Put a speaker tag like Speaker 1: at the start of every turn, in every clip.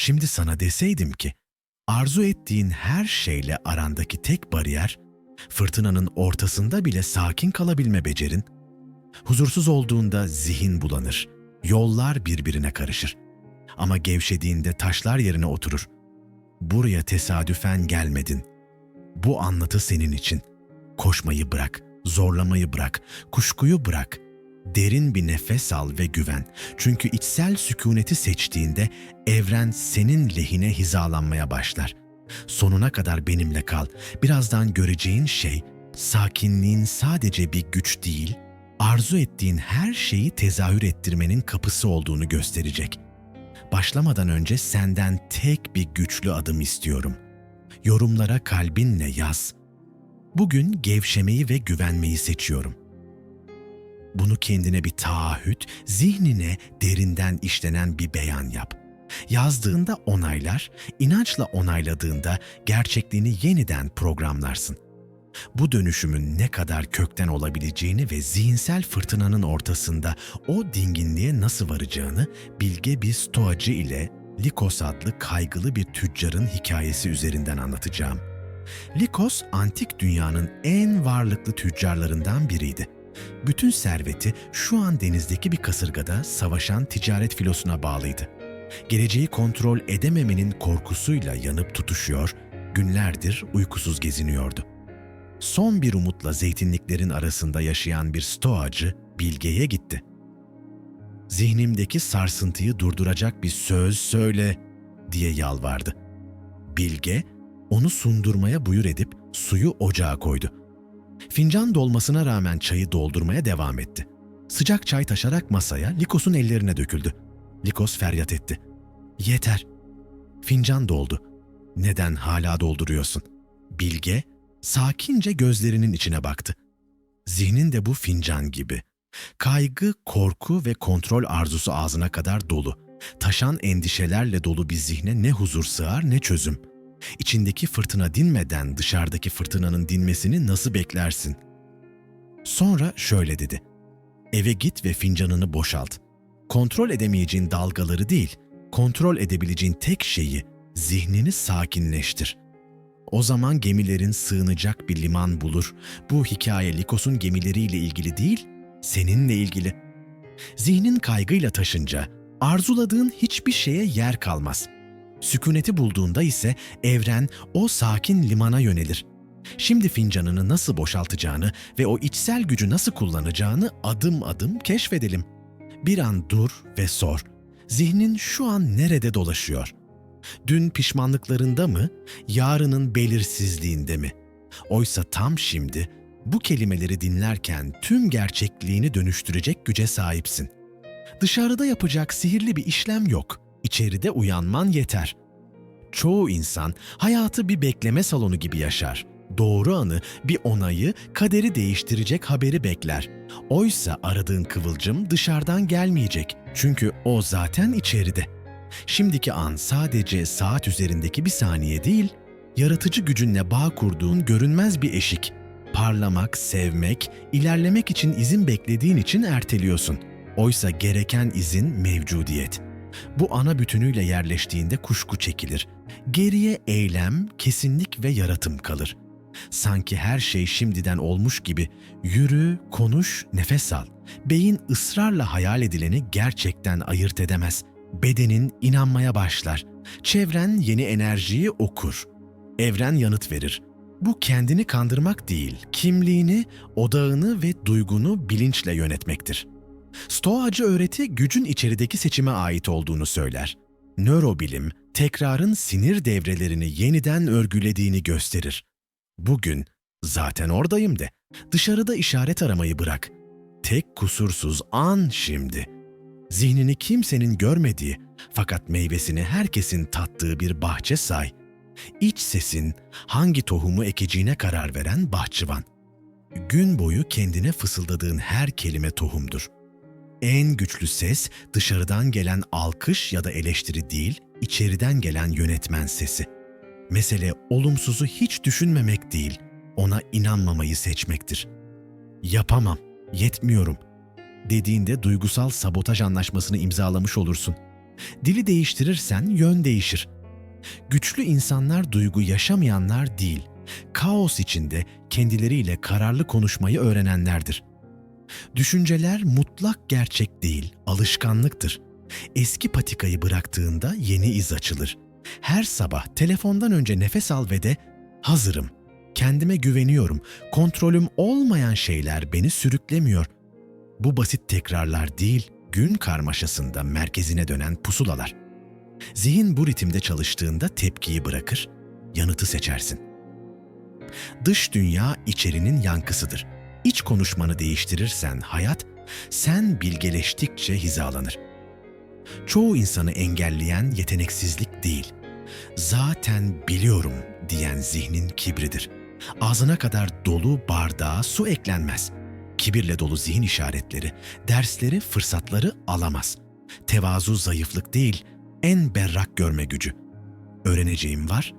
Speaker 1: Şimdi sana deseydim ki, arzu ettiğin her şeyle arandaki tek bariyer, fırtınanın ortasında bile sakin kalabilme becerin, huzursuz olduğunda zihin bulanır, yollar birbirine karışır. Ama gevşediğinde taşlar yerine oturur. Buraya tesadüfen gelmedin. Bu anlatı senin için. Koşmayı bırak, zorlamayı bırak, kuşkuyu bırak. Derin bir nefes al ve güven. Çünkü içsel sükuneti seçtiğinde evren senin lehine hizalanmaya başlar. Sonuna kadar benimle kal. Birazdan göreceğin şey sakinliğin sadece bir güç değil, arzu ettiğin her şeyi tezahür ettirmenin kapısı olduğunu gösterecek. Başlamadan önce senden tek bir güçlü adım istiyorum. Yorumlara kalbinle yaz. Bugün gevşemeyi ve güvenmeyi seçiyorum. Bunu kendine bir taahhüt, zihnine derinden işlenen bir beyan yap. Yazdığında onaylar, inançla onayladığında gerçekliğini yeniden programlarsın. Bu dönüşümün ne kadar kökten olabileceğini ve zihinsel fırtınanın ortasında o dinginliğe nasıl varacağını bilge bir stoacı ile Likos adlı kaygılı bir tüccarın hikayesi üzerinden anlatacağım. Likos, antik dünyanın en varlıklı tüccarlarından biriydi. Bütün serveti şu an denizdeki bir kasırgada savaşan ticaret filosuna bağlıydı. Geleceği kontrol edememenin korkusuyla yanıp tutuşuyor, günlerdir uykusuz geziniyordu. Son bir umutla zeytinliklerin arasında yaşayan bir stoacı Bilge'ye gitti. Zihnimdeki sarsıntıyı durduracak bir söz söyle diye yalvardı. Bilge onu sundurmaya buyur edip suyu ocağa koydu. Fincan dolmasına rağmen çayı doldurmaya devam etti. Sıcak çay taşarak masaya Likos'un ellerine döküldü. Likos feryat etti. Yeter. Fincan doldu. Neden hala dolduruyorsun? Bilge sakince gözlerinin içine baktı. Zihnin de bu fincan gibi. Kaygı, korku ve kontrol arzusu ağzına kadar dolu. Taşan endişelerle dolu bir zihne ne huzur sığar ne çözüm. İçindeki fırtına dinmeden dışarıdaki fırtınanın dinmesini nasıl beklersin? Sonra şöyle dedi. Eve git ve fincanını boşalt. Kontrol edemeyeceğin dalgaları değil, kontrol edebileceğin tek şeyi, zihnini sakinleştir. O zaman gemilerin sığınacak bir liman bulur. Bu hikaye Likos'un gemileriyle ilgili değil, seninle ilgili. Zihnin kaygıyla taşınca arzuladığın hiçbir şeye yer kalmaz. Sükuneti bulduğunda ise evren o sakin limana yönelir. Şimdi fincanını nasıl boşaltacağını ve o içsel gücü nasıl kullanacağını adım adım keşfedelim. Bir an dur ve sor. Zihnin şu an nerede dolaşıyor? Dün pişmanlıklarında mı, yarının belirsizliğinde mi? Oysa tam şimdi bu kelimeleri dinlerken tüm gerçekliğini dönüştürecek güce sahipsin. Dışarıda yapacak sihirli bir işlem yok. İçeride uyanman yeter. Çoğu insan hayatı bir bekleme salonu gibi yaşar. Doğru anı, bir onayı, kaderi değiştirecek haberi bekler. Oysa aradığın kıvılcım dışarıdan gelmeyecek. Çünkü o zaten içeride. Şimdiki an sadece saat üzerindeki bir saniye değil, yaratıcı gücünle bağ kurduğun görünmez bir eşik. Parlamak, sevmek, ilerlemek için izin beklediğin için erteliyorsun. Oysa gereken izin mevcudiyet. Bu ana bütünüyle yerleştiğinde kuşku çekilir. Geriye eylem, kesinlik ve yaratım kalır. Sanki her şey şimdiden olmuş gibi yürü, konuş, nefes al. Beyin ısrarla hayal edileni gerçekten ayırt edemez. Bedenin inanmaya başlar. Çevren yeni enerjiyi okur. Evren yanıt verir. Bu kendini kandırmak değil, kimliğini, odağını ve duygunu bilinçle yönetmektir. Stoacı öğreti gücün içerideki seçime ait olduğunu söyler. Nörobilim, tekrarın sinir devrelerini yeniden örgülediğini gösterir. Bugün, zaten oradayım de, dışarıda işaret aramayı bırak. Tek kusursuz an şimdi. Zihnini kimsenin görmediği fakat meyvesini herkesin tattığı bir bahçe say. İç sesin hangi tohumu ekeceğine karar veren bahçıvan. Gün boyu kendine fısıldadığın her kelime tohumdur. En güçlü ses dışarıdan gelen alkış ya da eleştiri değil, içeriden gelen yönetmen sesi. Mesele olumsuzu hiç düşünmemek değil, ona inanmamayı seçmektir. Yapamam, yetmiyorum dediğinde duygusal sabotaj anlaşmasını imzalamış olursun. Dili değiştirirsen yön değişir. Güçlü insanlar duygu yaşamayanlar değil, kaos içinde kendileriyle kararlı konuşmayı öğrenenlerdir. Düşünceler mutlak gerçek değil, alışkanlıktır. Eski patikayı bıraktığında yeni iz açılır. Her sabah telefondan önce nefes al ve de hazırım. Kendime güveniyorum. Kontrolüm olmayan şeyler beni sürüklemiyor. Bu basit tekrarlar değil, gün karmaşasında merkezine dönen pusulalar. Zihin bu ritimde çalıştığında tepkiyi bırakır, yanıtı seçersin. Dış dünya içerinin yankısıdır. İç konuşmanı değiştirirsen hayat, sen bilgeleştikçe hizalanır. Çoğu insanı engelleyen yeteneksizlik değil, zaten biliyorum diyen zihnin kibridir. Ağzına kadar dolu bardağa su eklenmez. Kibirle dolu zihin işaretleri, dersleri, fırsatları alamaz. Tevazu zayıflık değil, en berrak görme gücü. Öğreneceğim var,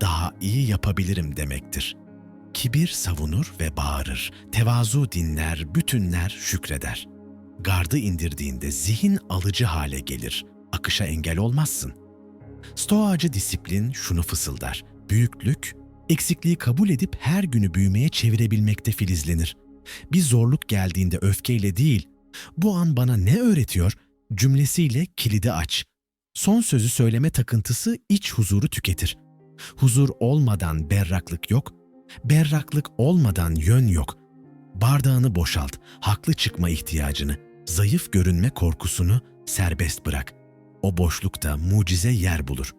Speaker 1: daha iyi yapabilirim demektir. Kibir savunur ve bağırır. Tevazu dinler, bütünler, şükreder. Gardı indirdiğinde zihin alıcı hale gelir. Akışa engel olmazsın. Stoacı disiplin şunu fısıldar. Büyüklük, eksikliği kabul edip her günü büyümeye çevirebilmekte filizlenir. Bir zorluk geldiğinde öfkeyle değil, bu an bana ne öğretiyor cümlesiyle kilidi aç. Son sözü söyleme takıntısı iç huzuru tüketir. Huzur olmadan berraklık yok, berraklık olmadan yön yok. Bardağını boşalt, haklı çıkma ihtiyacını, zayıf görünme korkusunu serbest bırak. O boşlukta mucize yer bulur.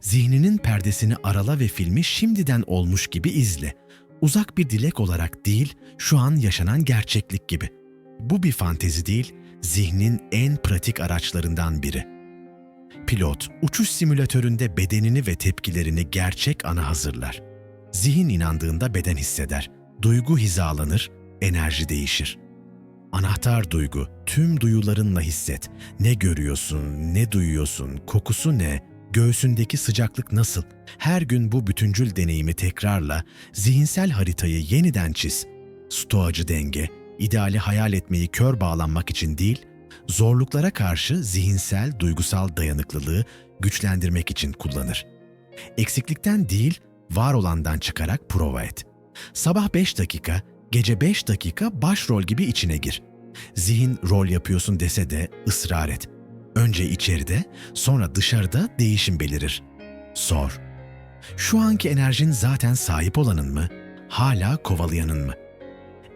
Speaker 1: Zihninin perdesini arala ve filmi şimdiden olmuş gibi izle. Uzak bir dilek olarak değil, şu an yaşanan gerçeklik gibi. Bu bir fantezi değil, zihnin en pratik araçlarından biri. Pilot, uçuş simülatöründe bedenini ve tepkilerini gerçek ana hazırlar. Zihin inandığında beden hisseder, duygu hizalanır, enerji değişir. Anahtar duygu, tüm duyularınla hisset. Ne görüyorsun, ne duyuyorsun, kokusu ne, göğsündeki sıcaklık nasıl? Her gün bu bütüncül deneyimi tekrarla, zihinsel haritayı yeniden çiz. Stoacı denge, ideali hayal etmeyi kör bağlanmak için değil, zorluklara karşı zihinsel, duygusal dayanıklılığı güçlendirmek için kullanır. Eksiklikten değil, var olandan çıkarak prova et. Sabah 5 dakika, gece 5 dakika başrol gibi içine gir. Zihin rol yapıyorsun dese de ısrar et. Önce içeride, sonra dışarıda değişim belirir. Sor. Şu anki enerjin zaten sahip olanın mı, hala kovalayanın mı?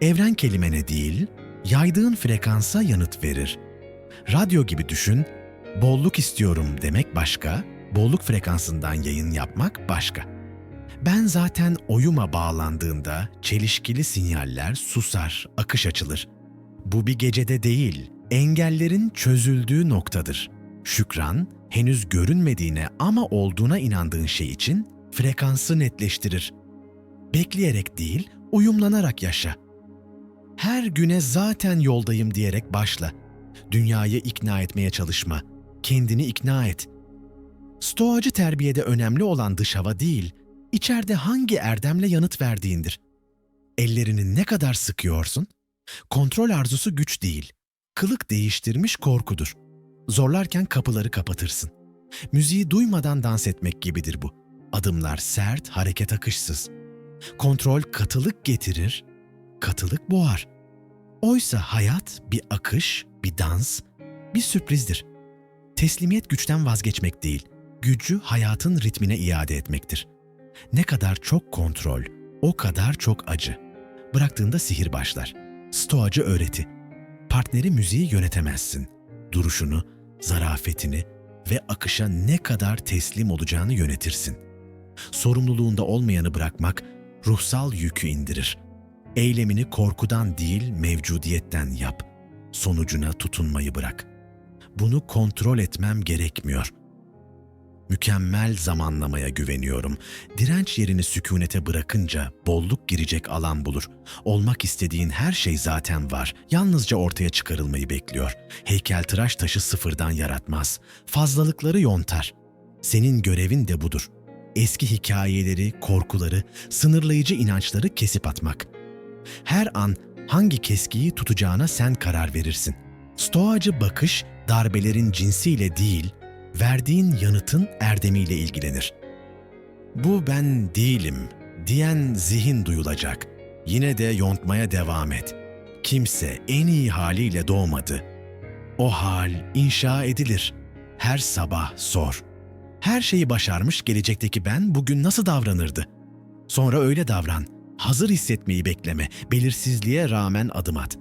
Speaker 1: Evren kelimene değil, yaydığın frekansa yanıt verir. Radyo gibi düşün, bolluk istiyorum demek başka, bolluk frekansından yayın yapmak başka. Ben zaten oyuma bağlandığında çelişkili sinyaller susar, akış açılır. Bu bir gecede değil, engellerin çözüldüğü noktadır. Şükran, henüz görünmediğine ama olduğuna inandığın şey için frekansı netleştirir. Bekleyerek değil, uyumlanarak yaşa. Her güne zaten yoldayım diyerek başla. Dünyayı ikna etmeye çalışma. Kendini ikna et. Stoacı terbiyede önemli olan dış hava değil, içeride hangi erdemle yanıt verdiğindir. Ellerini ne kadar sıkıyorsun? Kontrol arzusu güç değil, kılık değiştirmiş korkudur. Zorlarken kapıları kapatırsın. Müziği duymadan dans etmek gibidir bu. Adımlar sert, hareket akışsız. Kontrol katılık getirir, katılık boğar. Oysa hayat bir akış, bir dans, bir sürprizdir. Teslimiyet güçten vazgeçmek değil, gücü hayatın ritmine iade etmektir. Ne kadar çok kontrol, o kadar çok acı. Bıraktığında sihir başlar. Stoacı öğreti. Partneri müziği yönetemezsin. Duruşunu, zarafetini ve akışa ne kadar teslim olacağını yönetirsin. Sorumluluğunda olmayanı bırakmak ruhsal yükü indirir. Eylemini korkudan değil mevcudiyetten yap. Sonucuna tutunmayı bırak. Bunu kontrol etmem gerekmiyor. Mükemmel zamanlamaya güveniyorum. Direnç yerini sükunete bırakınca bolluk girecek alan bulur. Olmak istediğin her şey zaten var. Yalnızca ortaya çıkarılmayı bekliyor. Heykeltıraş taşı sıfırdan yaratmaz. Fazlalıkları yontar. Senin görevin de budur. Eski hikayeleri, korkuları, sınırlayıcı inançları kesip atmak. Her an hangi keskiyi tutacağına sen karar verirsin. Stoacı bakış darbelerin cinsiyle değil, verdiğin yanıtın erdemiyle ilgilenir. Bu ben değilim diyen zihin duyulacak. Yine de yontmaya devam et. Kimse en iyi haliyle doğmadı. O hal inşa edilir. Her sabah sor. Her şeyi başarmış gelecekteki ben bugün nasıl davranırdı? Sonra öyle davran. Hazır hissetmeyi bekleme. Belirsizliğe rağmen adım at.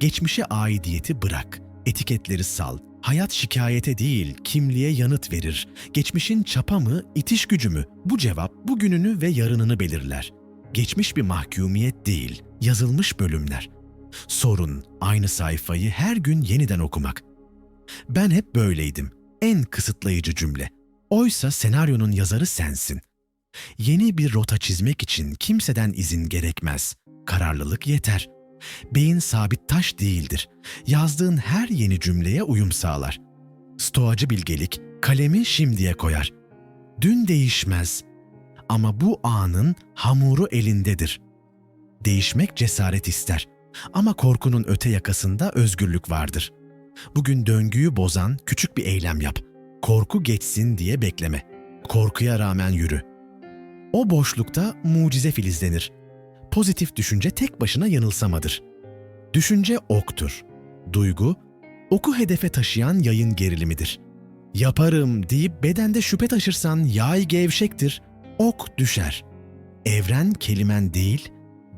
Speaker 1: Geçmişe aidiyeti bırak. Etiketleri sal. Hayat şikayete değil, kimliğe yanıt verir. Geçmişin çapa mı, itiş gücü mü? Bu cevap bugününü ve yarınını belirler. Geçmiş bir mahkumiyet değil, yazılmış bölümler. Sorun aynı sayfayı her gün yeniden okumak. Ben hep böyleydim. En kısıtlayıcı cümle. Oysa senaryonun yazarı sensin. Yeni bir rota çizmek için kimseden izin gerekmez. Kararlılık yeter. Beyin sabit taş değildir. Yazdığın her yeni cümleye uyum sağlar. Stoacı bilgelik kalemi şimdiye koyar. Dün değişmez ama bu anın hamuru elindedir. Değişmek cesaret ister ama korkunun öte yakasında özgürlük vardır. Bugün döngüyü bozan küçük bir eylem yap. Korku geçsin diye bekleme. Korkuya rağmen yürü. O boşlukta mucize filizlenir. Pozitif düşünce tek başına yanılsamadır. Düşünce oktur. Duygu, oku hedefe taşıyan yayın gerilimidir. Yaparım deyip bedende şüphe taşırsan yay gevşektir, ok düşer. Evren kelimen değil,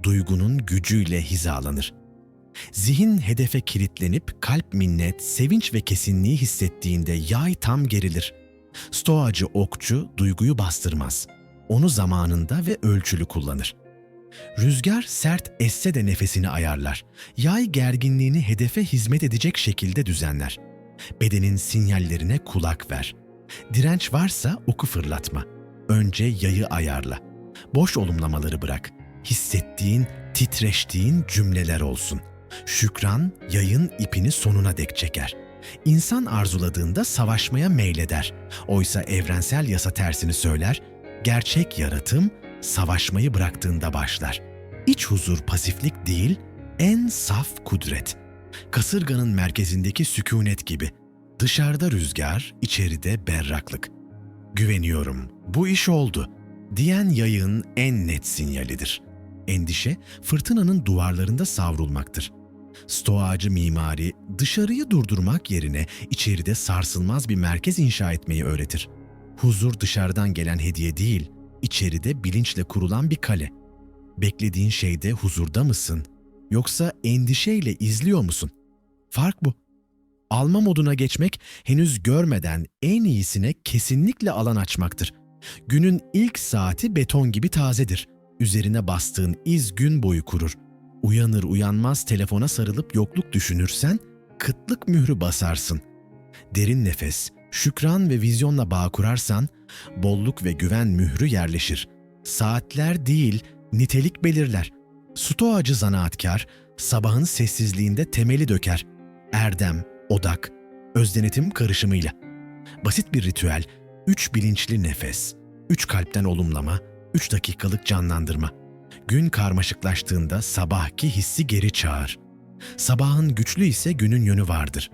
Speaker 1: duygunun gücüyle hizalanır. Zihin hedefe kilitlenip kalp minnet, sevinç ve kesinliği hissettiğinde yay tam gerilir. Stoacı okçu duyguyu bastırmaz. Onu zamanında ve ölçülü kullanır. Rüzgar sert esse de nefesini ayarlar. Yay gerginliğini hedefe hizmet edecek şekilde düzenler. Bedenin sinyallerine kulak ver. Direnç varsa oku fırlatma. Önce yayı ayarla. Boş olumlamaları bırak. Hissettiğin, titreştiğin cümleler olsun. Şükran yayın ipini sonuna dek çeker. İnsan arzuladığında savaşmaya meyleder. Oysa evrensel yasa tersini söyler. Gerçek yaratım savaşmayı bıraktığında başlar. İç huzur pasiflik değil, en saf kudret. Kasırganın merkezindeki sükunet gibi. Dışarıda rüzgar, içeride berraklık. Güveniyorum, bu iş oldu diyen yayın en net sinyalidir. Endişe, fırtınanın duvarlarında savrulmaktır. Stoacı mimari, dışarıyı durdurmak yerine içeride sarsılmaz bir merkez inşa etmeyi öğretir. Huzur dışarıdan gelen hediye değil, içeride bilinçle kurulan bir kale. Beklediğin şeyde huzurda mısın? Yoksa endişeyle izliyor musun? Fark bu. Alma moduna geçmek henüz görmeden en iyisine kesinlikle alan açmaktır. Günün ilk saati beton gibi tazedir. Üzerine bastığın iz gün boyu kurur. Uyanır uyanmaz telefona sarılıp yokluk düşünürsen kıtlık mührü basarsın. Derin nefes, şükran ve vizyonla bağ kurarsan bolluk ve güven mührü yerleşir. Saatler değil, nitelik belirler. Stoacı zanaatkar, sabahın sessizliğinde temeli döker. Erdem, odak, özdenetim karışımıyla. Basit bir ritüel, üç bilinçli nefes, üç kalpten olumlama, üç dakikalık canlandırma. Gün karmaşıklaştığında sabahki hissi geri çağır. Sabahın güçlü ise günün yönü vardır.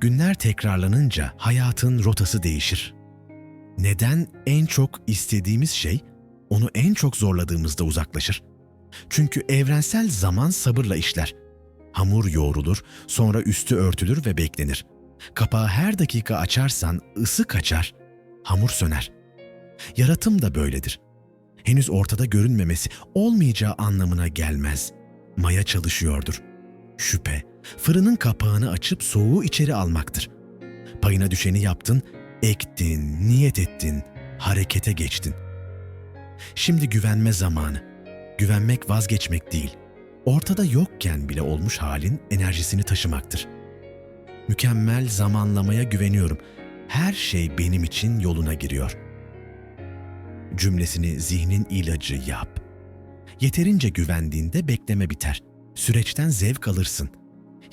Speaker 1: Günler tekrarlanınca hayatın rotası değişir. Neden en çok istediğimiz şey onu en çok zorladığımızda uzaklaşır? Çünkü evrensel zaman sabırla işler. Hamur yoğrulur, sonra üstü örtülür ve beklenir. Kapağı her dakika açarsan ısı kaçar, hamur söner. Yaratım da böyledir. Henüz ortada görünmemesi olmayacağı anlamına gelmez. Maya çalışıyordur. Şüphe, fırının kapağını açıp soğuğu içeri almaktır. Payına düşeni yaptın, ektin, niyet ettin, harekete geçtin. Şimdi güvenme zamanı. Güvenmek vazgeçmek değil. Ortada yokken bile olmuş halin enerjisini taşımaktır. Mükemmel zamanlamaya güveniyorum. Her şey benim için yoluna giriyor. Cümlesini zihnin ilacı yap. Yeterince güvendiğinde bekleme biter. Süreçten zevk alırsın.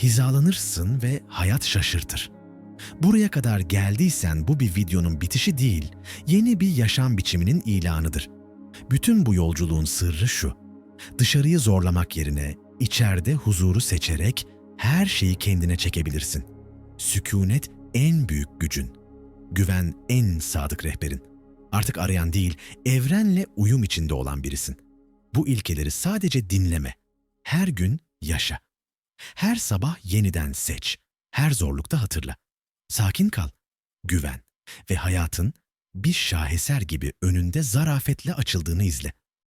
Speaker 1: Hizalanırsın ve hayat şaşırtır. Buraya kadar geldiysen bu bir videonun bitişi değil, yeni bir yaşam biçiminin ilanıdır. Bütün bu yolculuğun sırrı şu. Dışarıyı zorlamak yerine içeride huzuru seçerek her şeyi kendine çekebilirsin. Sükunet en büyük gücün. Güven en sadık rehberin. Artık arayan değil, evrenle uyum içinde olan birisin. Bu ilkeleri sadece dinleme. Her gün yaşa. Her sabah yeniden seç. Her zorlukta hatırla. Sakin kal. Güven ve hayatın bir şaheser gibi önünde zarafetle açıldığını izle.